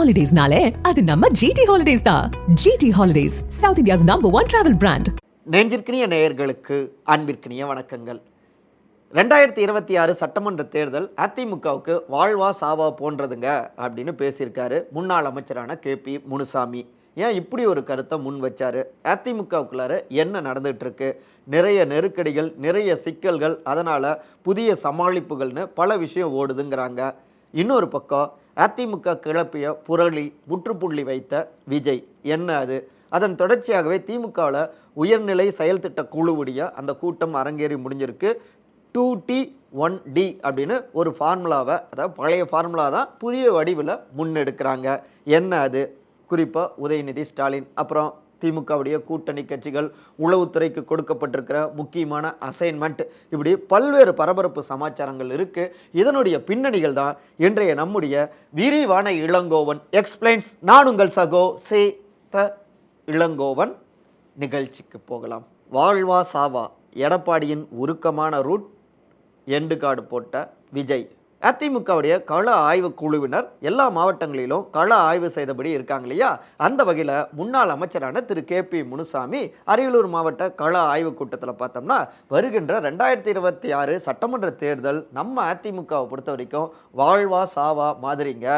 ஹாலிடேஸ்னாலே அது நம்ம ஜிடி ஹாலிடேஸ் தான். G T holidays south India's number one travel brand நெஞ்சிற்கினிய நேயர்களுக்கு அன்பிற்கினிய வணக்கங்கள். ரெண்டாயிரத்தி இருபத்தி ஆறு சட்டமன்ற தேர்தல் அதிமுகவுக்கு வாழ்வா சாவா போன்றதுங்க அப்படின்னு பேசியிருக்காரு முன்னாள் அமைச்சரான கே பி முனுசாமி. ஏன் இப்படி ஒரு கருத்தை முன் வச்சார்? அதிமுகவுக்குள்ளார என்ன நடந்துகிட்ருக்கு நிறைய நெருக்கடிகள் நிறைய சிக்கல்கள் அதனால் புதிய சமாளிப்புகள்னு பல விஷயம் ஓடுதுங்கிறாங்க. இன்னொரு பக்கம் அதிமுக கிளப்பிய புரளி முற்றுப்புள்ளி வைத்த விஜய். என்ன அது? அதன் தொடர்ச்சியாகவே திமுகவில் உயர்நிலை செயல் திட்ட குழுவுடைய அந்த கூட்டம் அரங்கேறி முடிஞ்சிருக்கு. டூ டி ஒன் டி அப்படின்னு ஒரு ஃபார்முலாவை அதாவது பழைய ஃபார்முலா தான் புதிய வடிவில் முன்னெடுக்கிறாங்க. என்ன அது? குறிப்பாக உதயநிதி ஸ்டாலின். அப்புறம் திமுகவுடைய கூட்டணி கட்சிகள் உளவுத்துறைக்கு கொடுக்கப்பட்டிருக்கிற முக்கியமான அசைன்மெண்ட் இப்படி பல்வேறு பரபரப்பு சமாச்சாரங்கள் இருக்குது இதனுடைய பின்னணிகள் தான் இன்றைய நம்முடைய விரிவான இளங்கோவன் எக்ஸ்பிளைன்ஸ் நான் உங்கள் சகோ சே த இளங்கோவன். நிகழ்ச்சிக்கு போகலாம். வாழ்வா சாவா எடப்பாடியின் உருக்கமான ரூட் எண்டு கார்டு போட்ட விஜய். அதிமுகவுடைய கள ஆய்வு குழுவினர் எல்லா மாவட்டங்களிலும் கள ஆய்வு செய்தபடி இருக்காங்க இல்லையா? அந்த வகையில் முன்னாள் அமைச்சரான திரு. கே. பி. முனுசாமி அரியலூர் மாவட்ட கள ஆய்வு கூட்டத்தில் பார்த்தோம்னா வருகின்ற ரெண்டாயிரத்தி இருபத்தி ஆறு சட்டமன்ற தேர்தல் நம்ம அதிமுகவை பொறுத்த வரைக்கும் வாழ்வா சாவா மாதிரிங்க.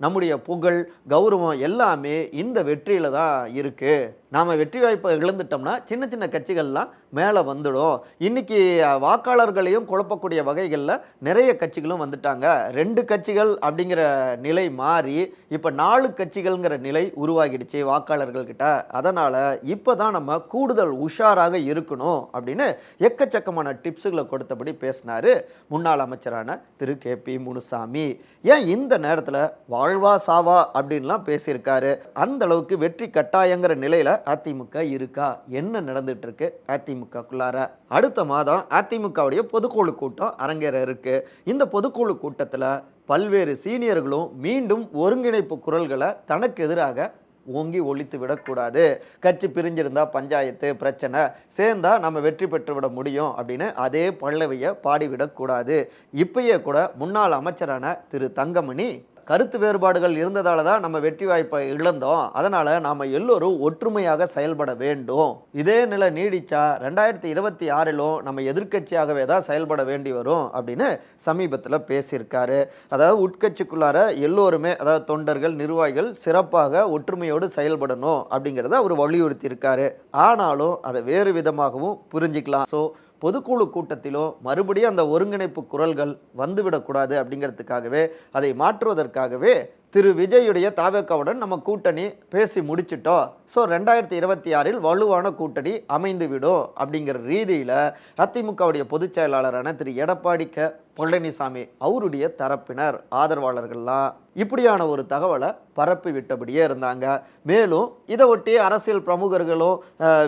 நம்முடைய புகழ் கௌரவம் எல்லாமே இந்த வெற்றியில் தான் இருக்குது நாம் வெற்றி வாய்ப்பை இழந்துட்டோம்னா சின்ன சின்ன கட்சிகள்லாம் மேலே வந்துடும். இன்றைக்கி வாக்காளர்களையும் குழப்பக்கூடிய வகைகளில் நிறைய கட்சிகளும் வந்துட்டாங்க. ரெண்டு கட்சிகள் அப்படிங்கிற நிலை மாறி இப்போ நாலு கட்சிகள்ங்கிற நிலை உருவாகிடுச்சு வாக்காளர்கள்கிட்ட. அதனால் இப்போ தான் நம்ம கூடுதல் உஷாராக இருக்கணும் அப்படின்னு எக்கச்சக்கமான டிப்ஸுகளை கொடுத்தபடி பேசினார் முன்னாள் அமைச்சரான திரு. கே. பி. முனுசாமி. ஏன் இந்த நேரத்தில் வாழ்வா சாவா அப்படின்லாம் பேசியிருக்காரு. அந்த அளவுக்கு வெற்றி கட்டாயங்கிற நிலையில் அதிமுக இருக்கா? என்ன நடந்துட்டு இருக்கு அதிமுகக்குள்ளார? அடுத்த மாதம் அதிமுகவுடைய பொதுக்குழு கூட்டம் அரங்கேற இருக்கு. இந்த பொதுக்குழு கூட்டத்தில் பல்வேறு சீனியர்களும் மீண்டும் ஒருங்கிணைப்பு குரல்களை தனக்கு எதிராக ஓங்கி ஒழித்து விடக்கூடாது. கட்சி பிரிஞ்சிருந்தா பஞ்சாயத்து பிரச்சனை சேர்ந்தா நம்ம வெற்றி பெற்று விட முடியும் அப்படின்னு அதே பல்லவியை பாடிவிடக்கூடாது. இப்பயே கூட முன்னாள் அமைச்சரான திரு தங்கமணி கருத்து வேறுபாடுகள் இருந்ததால தான் நம்ம வெற்றி வாய்ப்பை இழந்தோம். அதனால் நாம் எல்லோரும் ஒற்றுமையாக செயல்பட வேண்டும். இதே நிலை நீடிச்சா ரெண்டாயிரத்தி இருபத்தி ஆறிலும் நம்ம எதிர்க்கட்சியாகவே தான் செயல்பட வேண்டி வரும் அப்படின்னு சமீபத்தில் பேசியிருக்காரு. அதாவது உட்கட்சிக்குள்ளார எல்லோருமே அதாவது தொண்டர்கள் நிர்வாகிகள் சிறப்பாக ஒற்றுமையோடு செயல்படணும் அப்படிங்கிறத அவர் வலியுறுத்தியிருக்காரு. ஆனாலும் அதை வேறு விதமாகவும் புரிஞ்சிக்கலாம். ஸோ பொதுக்குழு கூட்டத்திலோ மறுபடியும் அந்த ஒருங்கிணைப்பு குரல்கள் வந்துவிடக்கூடாது அப்படிங்கிறதுக்காகவே அதை மாற்றுவதற்காகவே திரு விஜயுடைய தாவேக்காவுடன் நம்ம கூட்டணி பேசி முடிச்சிட்டோம். ஸோ ரெண்டாயிரத்தி இருபத்தி ஆறில் வலுவான கூட்டணி அமைந்து விடும் அப்படிங்கிற ரீதியில் அதிமுகவுடைய பொதுச் செயலாளரான திரு எடப்பாடி க. பழனிசாமி அவருடைய தரப்பினர் ஆதரவாளர்கள்லாம் இப்படியான ஒரு தகவலை பரப்பி விட்டபடியே இருந்தாங்க. மேலும் இதை ஒட்டி அரசியல் பிரமுகர்களும்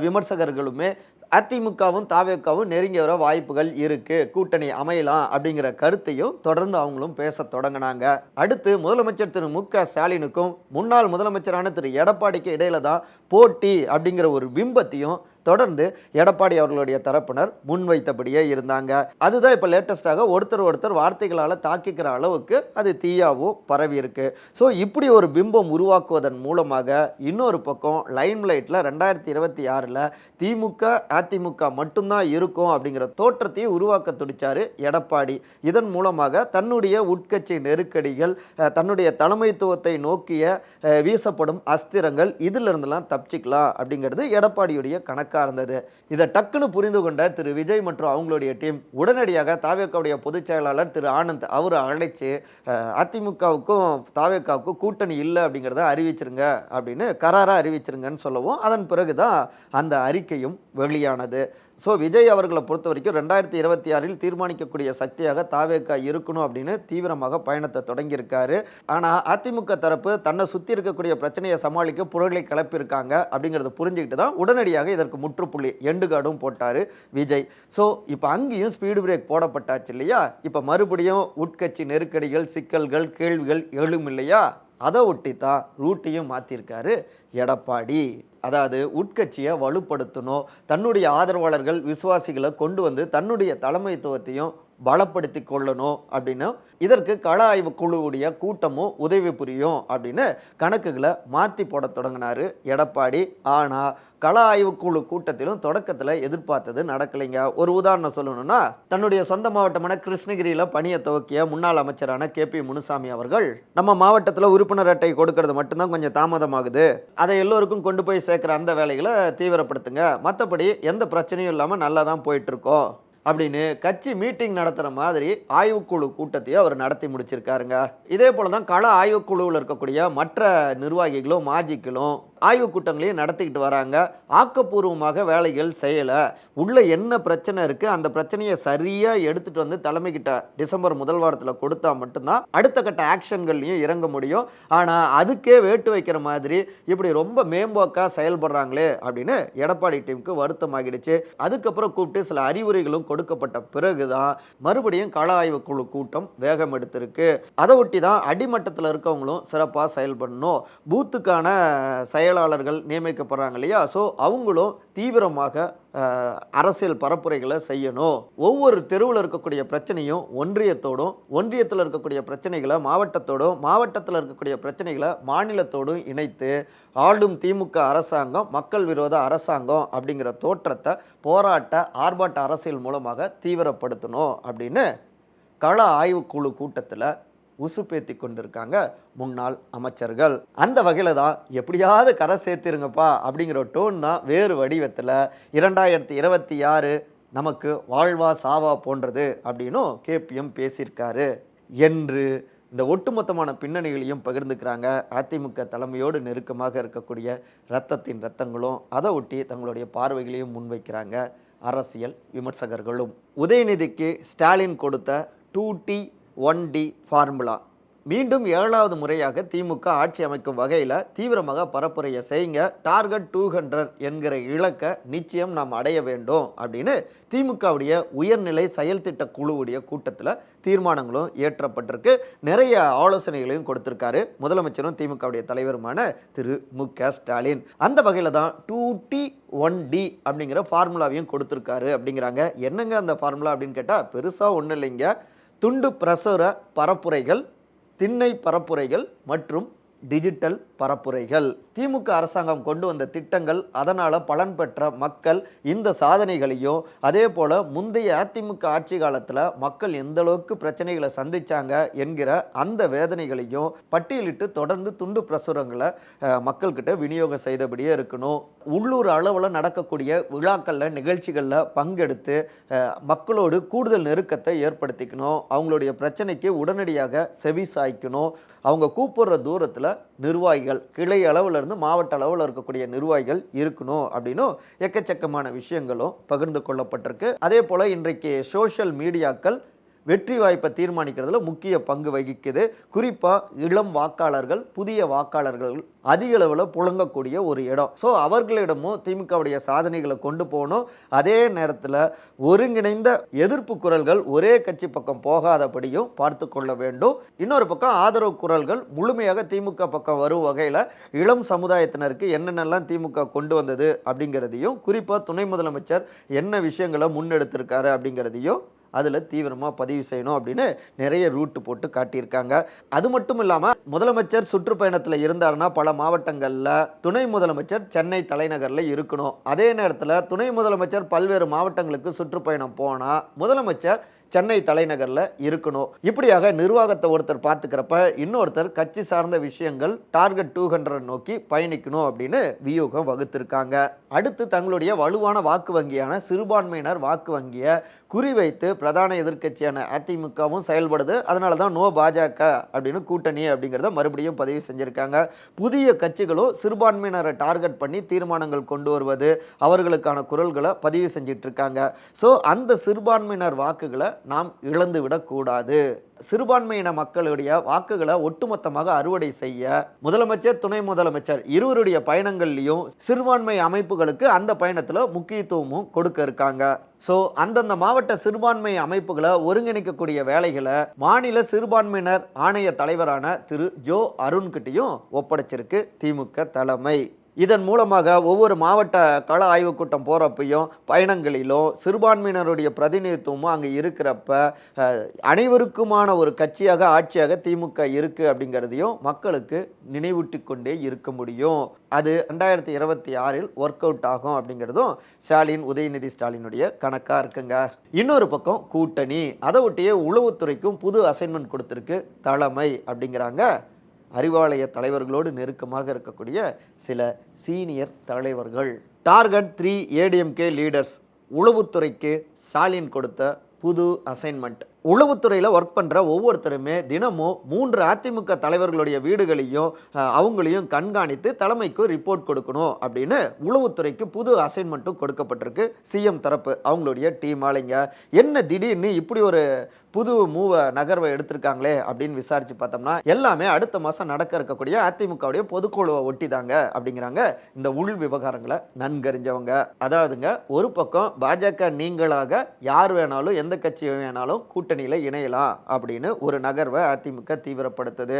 விமர்சகர்களுமே அதிமுகவும் தாவேக்காவும் நெருங்கி வர வாய்ப்புகள் இருக்கு. கூட்டணி அமையலாம் அப்படிங்கிற கருத்தையும் தொடர்ந்து அவங்களும் பேச தொடங்கினாங்க. அடுத்து முதலமைச்சர் திரு மு க ஸ்டாலினுக்கும் முன்னாள் முதலமைச்சரான திரு எடப்பாடிக்கு இடையில தான் போட்டி அப்படிங்கிற ஒரு பிம்பத்தையும் தொடர்ந்து எடப்பாடி அவர்களுடைய தரப்பினர் முன்வைத்தபடியே இருந்தாங்க. அதுதான் இப்போ லேட்டஸ்டாக ஒருத்தர் ஒருத்தர் வார்த்தைகளால் தாக்கிக்கிற அளவுக்கு அது தீயாவும் பரவி இருக்கு. ஸோ இப்படி ஒரு பிம்பம் உருவாக்குவதன் மூலமாக இன்னொரு பக்கம் லைன் லைட்டில் ரெண்டாயிரத்தி இருபத்தி ஆறில் திமுக அதிமுக மட்டும்தான் இருக்கும் அப்படிங்கிற தோற்றத்தையும் உருவாக்க துடித்தார் எடப்பாடி. இதன் மூலமாக தன்னுடைய உட்கட்சி நெருக்கடிகள் தன்னுடைய தலைமைத்துவத்தை நோக்கிய வீசப்படும் அஸ்திரங்கள் இதிலிருந்தெல்லாம் தப்பிச்சிக்கலாம் அப்படிங்கிறது எடப்பாடியுடைய கணக்காக இருந்தது. இதை டக்குன்னு புரிந்து கொண்ட திரு விஜய் மற்றும் அவங்களுடைய டீம் உடனடியாக தாவேக்காவுடைய பொதுச் செயலாளர் திரு ஆனந்த் அவரை அழைச்சு அதிமுகவுக்கும் தாவேக்காவுக்கும் கூட்டணி இல்லை அப்படிங்கிறத அறிவிச்சிருங்க அப்படின்னு கராராக அறிவிச்சிருங்கன்னு சொல்லவும் அதன் பிறகு தான் அந்த அறிக்கையும் வெளியானது ஸோ விஜய் அவர்களை பொறுத்த வரைக்கும் ரெண்டாயிரத்தி இருபத்தி ஆறில் தீர்மானிக்கக்கூடிய சக்தியாக தாவேக்கா இருக்கணும் அப்படின்னு தீவிரமாக பயணத்தை தொடங்கியிருக்காரு. ஆனால் அதிமுக தரப்பு தன்னை சுற்றி இருக்கக்கூடிய பிரச்சனையை சமாளிக்க புரளை கிளப்பியிருக்காங்க அப்படிங்கிறத புரிஞ்சுக்கிட்டு தான் உடனடியாக இதற்கு முற்றுப்புள்ளி எண்டு கார்டும் போட்டார் விஜய். ஸோ இப்போ அங்கேயும் ஸ்பீடு பிரேக் போடப்பட்டாச்சு இல்லையா? இப்போ மறுபடியும் உட்கட்சி நெருக்கடிகள் சிக்கல்கள் கேள்விகள் எழும் இல்லையா? அதை ஒட்டி தான் ரூட்டையும் மாற்றிருக்காரு எடப்பாடி. அதாவது உட்கட்சியை வலுப்படுத்தணும். தன்னுடைய ஆதரவாளர்கள் விசுவாசிகளை கொண்டு வந்து தன்னுடைய தலைமைத்துவத்தையும் பலப்படுத்தி கொள்ளணும் அப்படின்னு இதற்கு கள ஆய்வு குழுவுடைய கூட்டமும் உதவி புரியும் அப்படின்னு கணக்குகளை மாற்றி போட தொடங்கினாரு எடப்பாடி. ஆனால் கள ஆய்வுக்குழு கூட்டத்திலும் தொடக்கத்தில் எதிர்பார்த்தது நடக்கலைங்க. ஒரு உதாரணம் சொல்லணும்னா தன்னுடைய சொந்த மாவட்டமான கிருஷ்ணகிரியில் பணியை துவக்கிய முன்னாள் அமைச்சரான கே பி முனுசாமி அவர்கள் நம்ம மாவட்டத்தில் உறுப்பினர் அட்டை கொடுக்கறது மட்டும்தான் கொஞ்சம் தாமதமாகுது. அதை எல்லோருக்கும் கொண்டு போய் சேர்க்குற அந்த வேலைகளை தீவிரப்படுத்துங்க. மற்றபடி எந்த பிரச்சனையும் இல்லாமல் நல்லா தான் போயிட்டு இருக்கோம். அப்படின்னு கட்சி மீட்டிங் நடத்துகிற மாதிரி ஆய்வுக்குழு கூட்டத்தையும் அவர் நடத்தி முடிச்சிருக்காருங்க. இதே போல தான் கள ஆய்வுக்குழுவில் இருக்கக்கூடிய மற்ற நிர்வாகிகளும் மாஜிக்களும் ஆய்வுக் கூட்டங்களையும் நடத்திக்கிட்டு வராங்க. ஆக்கப்பூர்வமாக வேலைகள் செய்யலை. உள்ளே என்ன பிரச்சனை இருக்குது அந்த பிரச்சனையை சரியாக எடுத்துகிட்டு வந்து தலைமைக்கிட்ட டிசம்பர் முதல் வாரத்தில் கொடுத்தா மட்டும்தான் அடுத்த கட்ட ஆக்ஷன்கள்லையும் இறங்க முடியும். ஆனால் அதுக்கே வேட்டு வைக்கிற மாதிரி இப்படி ரொம்ப மேம்போக்காக செயல்படுறாங்களே அப்படின்னு எடப்பாடி டீமுக்கு வருத்தமாகிடுச்சு. அதுக்கப்புறம் கூப்பிட்டு சில அறிவுரைகளும் கொடுக்கப்பட்ட பிறகுதான் மறுபடியும் கள ஆய்வு குழு கூட்டம் வேகம் எடுத்திருக்கு. அதை ஒட்டி தான் அடிமட்டத்தில் இருக்கவங்களும் சிறப்பாக செயல்படணும். பூத்துக்கான செயல் செயலாளர்கள் நியமிக்கப்படுறாங்க இல்லையா? ஸோ அவங்களும் தீவிரமாக அரசியல் பரப்புரைகளை செய்யணும். ஒவ்வொரு தெருவில் இருக்கக்கூடிய பிரச்சனையும் ஒன்றியத்தோடும் ஒன்றியத்தில் இருக்கக்கூடிய பிரச்சனைகளை மாவட்டத்தோடும் மாவட்டத்தில் இருக்கக்கூடிய பிரச்சனைகளை மாநிலத்தோடும் இணைத்து ஆளும் திமுக அரசாங்கம் மக்கள் விரோத அரசாங்கம் அப்படிங்கிற தோற்றத்தை போராட்ட ஆர்ப்பாட்ட அரசியல் மூலமாக தீவிரப்படுத்தணும் அப்படின்னு கள ஆய்வுக்குழு கூட்டத்தில் உசுப்பேத்தி கொண்டிருக்காங்க முன்னாள் அமைச்சர்கள். அந்த வகையில் தான் எப்படியாவது கரை சேர்த்திருங்கப்பா அப்படிங்கிற டோன் தான் வேறு வடிவத்தில் இரண்டாயிரத்தி இருபத்தி ஆறு நமக்கு வாழ்வா சாவா போன்றது அப்படின்னும் கேபிஎம் பேசியிருக்காரு. என்று இந்த ஒட்டுமொத்தமான பின்னணிகளையும் பகிர்ந்துக்கிறாங்க. அதிமுக தலைமையோடு நெருக்கமாக இருக்கக்கூடிய ரத்தத்தின் ரத்தங்களும் அதை ஒட்டி தங்களுடைய பார்வைகளையும் முன்வைக்கிறாங்க அரசியல் விமர்சகர்களும். உதயநிதிக்கு ஸ்டாலின் கொடுத்த two D one D formula. மீண்டும் ஏழாவது முறையாக திமுக ஆட்சி அமைக்கும் வகையில் தீவிரமாக பரப்புரையை செய்யுங்க. டார்கெட் டூ ஹண்ட்ரட் என்கிற இலக்கை நிச்சயம் நாம் அடைய வேண்டும் அப்படின்னு திமுகவுடைய உயர்நிலை செயல் திட்ட குழுவுடைய கூட்டத்தில் தீர்மானங்களும் ஏற்றப்பட்டிருக்கு நிறைய ஆலோசனைகளையும் கொடுத்திருக்காரு முதலமைச்சரும் திமுகவுடைய தலைவருமான திரு மு க ஸ்டாலின். அந்த வகையில் தான் டூ டி ஒன் டி அப்படிங்கிற ஃபார்முலாவையும் கொடுத்துருக்காரு அப்படிங்கிறாங்க. என்னங்க அந்த ஃபார்முலா அப்படின்னு கேட்டால் பெருசாக ஒன்றும் இல்லைங்க. துண்டு பிரசுர பரப்புரைகள் திண்ணை பரப்புரைகள் மற்றும் டிஜிட்டல் பரப்புரைகள். திமுக அரசாங்கம் கொண்டு வந்த திட்டங்கள் அதனால் பலன் பெற்ற மக்கள் இந்த சாதனைகளையும் அதே போல் முந்தைய அதிமுக ஆட்சி காலத்தில் மக்கள் எந்த அளவுக்கு பிரச்சனைகளை சந்தித்தாங்க என்கிற அந்த வேதனைகளையும் பட்டியலிட்டு தொடர்ந்து துண்டு பிரசுரங்களை மக்கள்கிட்ட விநியோகம் செய்தபடியே இருக்கணும். உள்ளூர் அளவில் நடக்கக்கூடிய விழாக்களில் நிகழ்ச்சிகளில் பங்கெடுத்து மக்களோடு கூடுதல் நெருக்கத்தை ஏற்படுத்திக்கணும். அவங்களுடைய பிரச்சனைக்கு உடனடியாக செவி சாய்க்கணும். அவங்க கூப்பிடுற தூரத்தில் நிர்வாகிகள் கிளை அளவிலிருந்து மாவட்ட அளவில் இருக்கக்கூடிய நிர்வாகிகள் இருக்கணும் அப்படின்னும் எக்கச்சக்கமான விஷயங்களும் பகிர்ந்து கொள்ளப்பட்டிருக்கு. அதே போல் இன்றைக்கு சோஷியல் மீடியாக்கள் வெற்றி வாய்ப்பை தீர்மானிக்கிறதுல முக்கிய பங்கு வகிக்குது. குறிப்பாக இளம் வாக்காளர்கள் புதிய வாக்காளர்கள் அதிக அளவில் புழங்கக்கூடிய ஒரு இடம். ஸோ அவர்களிடமும் திமுகவுடைய சாதனைகளை கொண்டு போகணும். அதே நேரத்தில் ஒருங்கிணைந்த எதிர்ப்பு குரல்கள் ஒரே கட்சி பக்கம் போகாதபடியும் பார்த்து கொள்ள வேண்டும். இன்னொரு பக்கம் ஆதரவு குரல்கள் முழுமையாக திமுக பக்கம் வரும் வகையில் இளம் சமுதாயத்தினருக்கு என்னென்னலாம் திமுக கொண்டு வந்தது அப்படிங்கிறதையும் குறிப்பாக துணை முதலமைச்சர் என்ன விஷயங்களை முன்னெடுத்திருக்காரு அப்படிங்கிறதையும் அதில் தீவிரமாக பதிவு செய்யணும் அப்படின்னு நிறைய ரூட்டு போட்டு காட்டியிருக்காங்க. அது மட்டும் இல்லாமல் முதலமைச்சர் சுற்றுப்பயணத்தில் இருந்தாருன்னா பல மாவட்டங்களில் துணை முதலமைச்சர் சென்னை தலைநகரில் இருக்கணும். அதே நேரத்தில் துணை முதலமைச்சர் பல்வேறு மாவட்டங்களுக்கு சுற்றுப்பயணம் போனால் முதலமைச்சர் சென்னை தலைநகரில் இருக்கணும். இப்படியாக நிர்வாகத்தை ஒருத்தர் பார்த்துக்கிறப்ப இன்னொருத்தர் கட்சி சார்ந்த விஷயங்கள் டார்கெட் டூ ஹண்ட்ரட் நோக்கி பயணிக்கணும் அப்படின்னு வியூகம் வகுத்திருக்காங்க. அடுத்து தங்களுடைய வலுவான வாக்கு வங்கியான சிறுபான்மையினர் வாக்கு வங்கியை குறிவைத்து பிரதான எதிர்க்கட்சியான அதிமுகவும் செயல்படுது. அதனால தான் நோ பாஜக அப்படின்னு கூட்டணி அப்படிங்கிறத மறுபடியும் பதிவு செஞ்சுருக்காங்க. புதிய கட்சிகளும் சிறுபான்மையினரை டார்கெட் பண்ணி தீர்மானங்கள் கொண்டு வருவது அவர்களுக்கான குரல்களை பதிவு செஞ்சிட்ருக்காங்க. ஸோ அந்த சிறுபான்மையினர் வாக்குகளை நாம் இழந்து விடக்கூடாது. சிறுபான்மையின மக்களுடைய வாக்குகளை ஒட்டுமொத்தமாக அறுவடை செய்ய முதலமைச்சர் துணை முதலமைச்சர் இருவருடைய பயணங்கள்லையும் சிறுபான்மை அமைப்புகளுக்கு அந்த பயணத்தில் முக்கியத்துவமும் கொடுக்க இருக்காங்க. ஸோ அந்தந்த மாவட்ட சிறுபான்மை அமைப்புகளை ஒருங்கிணைக்கக்கூடிய வேலைகளை மாநில சிறுபான்மையினர் ஆணைய தலைவரான திரு ஜோ அருண்கிட்டையும் ஒப்படைச்சிருக்கு திமுக தலைமை. இதன் மூலமாக ஒவ்வொரு மாவட்ட கள ஆய்வுக் கூட்டம் போகிறப்பையும் பயணங்களிலும் சிறுபான்மையினருடைய பிரதிநிதித்துவமும் அங்கே இருக்கிறப்ப அனைவருக்குமான ஒரு கட்சியாக ஆட்சியாக திமுக இருக்குது அப்படிங்கிறதையும் மக்களுக்கு நினைவூட்டி கொண்டே இருக்க முடியும். அது ரெண்டாயிரத்தி இருபத்தி ஆறில் ஒர்க் அவுட் ஆகும் அப்படிங்கிறதும் ஸ்டாலின் உதயநிதி ஸ்டாலினுடைய கணக்காக இருக்குங்க. இன்னொரு பக்கம் கூட்டணி. அதை ஒட்டியே உளவுத்துறைக்கும் புது அசைன்மெண்ட் கொடுத்துருக்கு தலைமை அப்படிங்கிறாங்க அறிவாலய தலைவர்களோடு நெருக்கமாக இருக்கக்கூடிய சில சீனியர் தலைவர்கள். டார்கெட் த்ரீ ஏடிஎம்கே லீடர்ஸ் உளவுத்துறைக்கு ஸ்டாலின் கொடுத்த புது அசைன்மெண்ட் உளவுத்துறையில் ஒர்க் பண்ணுற ஒவ்வொருத்தருமே தினமும் மூன்று அதிமுக தலைவர்களுடைய வீடுகளையும் அவங்களையும் கண்காணித்து தலைமைக்கு ரிப்போர்ட் கொடுக்கணும் அப்படின்னு உளவுத்துறைக்கு புது அசைன்மெண்ட்டும் கொடுக்கப்பட்டிருக்கு. சிஎம் தரப்பு அவங்களுடைய டீம் ஆளுங்க. என்ன திடீர்னு இப்படி ஒரு புது மூவ நகர்வை எடுத்திருக்காங்களே அப்படின்னு விசாரிச்சு பார்த்தோம்னா எல்லாமே அடுத்த மாதம் நடக்க இருக்கக்கூடிய அதிமுகவுடைய பொதுக்குழுவை ஒட்டி தாங்க அப்படிங்கிறாங்க இந்த உள் விவகாரங்களை நன்கறிஞ்சவங்க. அதாவதுங்க ஒரு பக்கம் பாஜக நீங்களாக யார் வேணாலும் எந்த கட்சி வேணாலும் கூட்டணியில் இணையலாம் அப்படின்னு ஒரு நகர்வை அதிமுக தீவிரப்படுத்துது.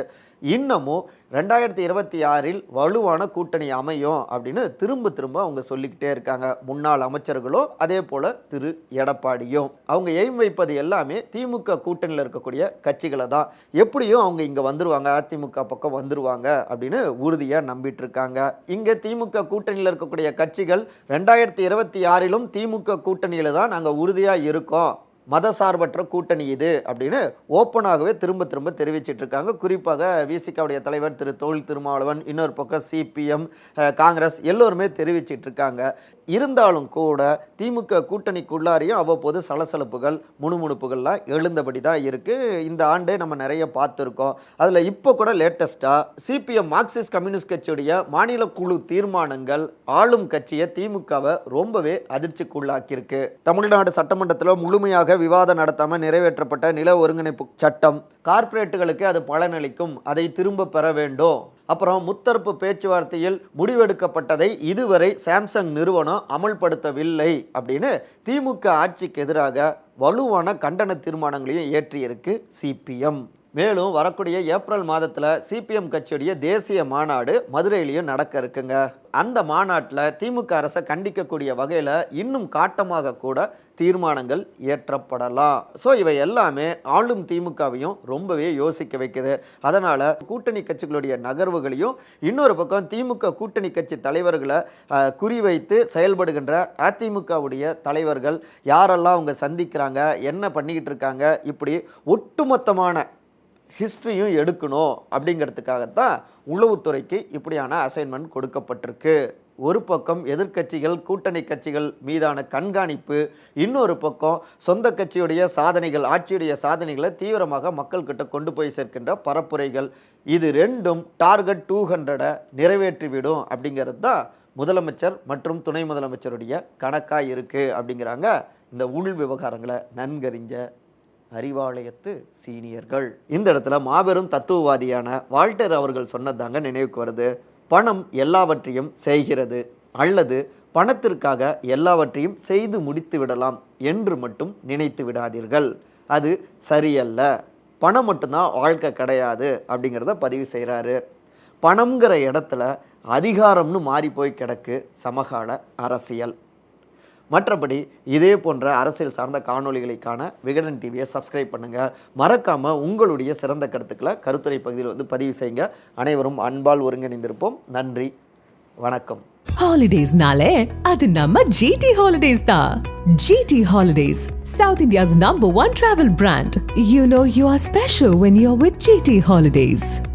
இன்னமும் ரெண்டாயிரத்தி இருபத்தி ஆறில் வலுவான கூட்டணி அமையும் அப்படின்னு திரும்ப திரும்ப அவங்க சொல்லிக்கிட்டே இருக்காங்க. முன்னாள் அமைச்சர்களும் அதே போல் திரு எடப்பாடியும். அவங்க எய்ம் வைப்பது எல்லாமே திமுக கூட்டணியில் இருக்கக்கூடிய கட்சிகளை தான். எப்படியும் அவங்க இங்கே வந்துருவாங்க அதிமுக பக்கம் வந்துருவாங்க அப்படின்னு உறுதியாக நம்பிட்டு இருக்காங்க. இங்கே திமுக கூட்டணியில் இருக்கக்கூடிய கட்சிகள் ரெண்டாயிரத்தி இருபத்தி ஆறிலும் திமுக கூட்டணியில் தான் நாங்கள் உறுதியாக இருக்கோம். மதசார்பற்ற கூட்டணி இது அப்படின்னு ஓப்பனாகவே திரும்ப திரும்ப தெரிவிச்சிட்டு இருக்காங்க குறிப்பாக விசிகாவுடைய தலைவர் திரு தொழில் திருமாவளவன் இன்னொரு பக்கம் சிபிஎம் காங்கிரஸ் எல்லோருமே தெரிவிச்சிட்டு இருக்காங்க இருந்தாலும் கூட திமுக கூட்டணிக்குள்ளாரையும் அவ்வப்போது சலசலப்புகள் முணுமுணுப்புகள்லாம் எழுந்தபடி தான் இருக்குது இந்த ஆண்டே நம்ம நிறைய பார்த்துருக்கோம். அதில் இப்போ கூட லேட்டஸ்ட்டாக சிபிஎம் மார்க்சிஸ்ட் கம்யூனிஸ்ட் கட்சியுடைய மாநில குழு தீர்மானங்கள் ஆளும் கட்சியை திமுகவை ரொம்பவே அதிர்ச்சிக்குள்ளாக்கியிருக்கு. தமிழ்நாடு சட்டமன்றத்தில் முழுமையாக விவாதம் நடத்தாமல் நிறைவேற்றப்பட்ட நில ஒருங்கிணைப்பு சட்டம் கார்ப்பரேட்டுகளுக்கு அது பலனளிக்கும். அதை திரும்ப பெற வேண்டும். அப்புறம் முத்தரப்பு பேச்சுவார்த்தையில் முடிவெடுக்கப்பட்டதை இதுவரை சாம்சங் நிறுவனம் அமல்படுத்தவில்லை அப்படின்னு திமுக ஆட்சிக்கு எதிராக வலுவான கண்டன தீர்மானங்களையும் ஏற்றியிருக்கு சிபிஎம். மேலும் வரக்கூடிய ஏப்ரல் மாதத்தில் சிபிஎம் கட்சியுடைய தேசிய மாநாடு மதுரையிலையும் நடக்க இருக்குங்க. அந்த மாநாட்டில் திமுக அரசை கண்டிக்கக்கூடிய வகையில் இன்னும் காட்டமாக கூட தீர்மானங்கள் இயற்றப்படலாம். ஸோ இவை எல்லாமே ஆளும் திமுகவையும் ரொம்பவே யோசிக்க வைக்குது. அதனால் கூட்டணி கட்சிகளுடைய நகர்வுகளையும் இன்னொரு பக்கம் திமுக கூட்டணி கட்சி தலைவர்களை குறிவைத்து செயல்படுகின்ற அதிமுகவுடைய தலைவர்கள் யாரெல்லாம் அவங்க சந்திக்கிறாங்க என்ன பண்ணிக்கிட்டு இருக்காங்க இப்படி ஒட்டுமொத்தமான ஹிஸ்ட்ரியும் எடுக்கணும் அப்படிங்கிறதுக்காகத்தான் உளவுத்துறைக்கு இப்படியான அசைன்மெண்ட் கொடுக்கப்பட்டிருக்கு. ஒரு பக்கம் எதிர்க்கட்சிகள் கூட்டணி கட்சிகள் மீதான கண்காணிப்பு இன்னொரு பக்கம் சொந்த கட்சியுடைய சாதனைகள் ஆட்சியுடைய சாதனைகளை தீவிரமாக மக்கள்கிட்ட கொண்டு போய் சேர்க்கின்ற பரப்புரைகள். இது ரெண்டும் டார்கெட் டூ ஹண்ட்ரடை நிறைவேற்றிவிடும் அப்படிங்கிறது தான் முதலமைச்சர் மற்றும் துணை முதலமைச்சருடைய கணக்காக இருக்குது அப்படிங்கிறாங்க இந்த உள் விவகாரங்களை நன்கறிஞ்ச அறிவாலயத்து சீனியர்கள். இந்த இடத்துல மாபெரும் தத்துவவாதியான வால்டர் அவர்கள் சொன்னதாங்க நினைவுக்கு வருது. பணம் எல்லாவற்றையும் செய்கிறது அல்லது பணத்திற்காக எல்லாவற்றையும் செய்து முடித்து விடலாம் என்று மட்டும் நினைத்து விடாதீர்கள். அது சரியல்ல. பணம் மட்டும்தான் வாழ்க்கை கிடையாது அப்படிங்கிறத பதிவு செய்கிறாரு பணம்ங்கிற இடத்துல அதிகாரம்னு மாறி போய் கிடக்கு சமகால அரசியல். மற்றபடி இதே போன்ற அரசியல் சார்ந்த காணொலிகளுக்கான விகடன் டிவியை சப்ஸ்கிரைப் பண்ணுங்கள் மறக்காமல் உங்களுடைய சிறந்த கருத்துக்களை கருத்துரை பகுதியில் வந்து பதிவு செய்யுங்க. அனைவரும் அன்பால் ஒருங்கிணைந்திருப்போம். நன்றி. வணக்கம். ஹாலிடேஸ்னாலே அது நம்ம ஜிடி ஹாலிடேஸ் தான். G T holidays south India's number one travel brand you know you are special when you are with G T holidays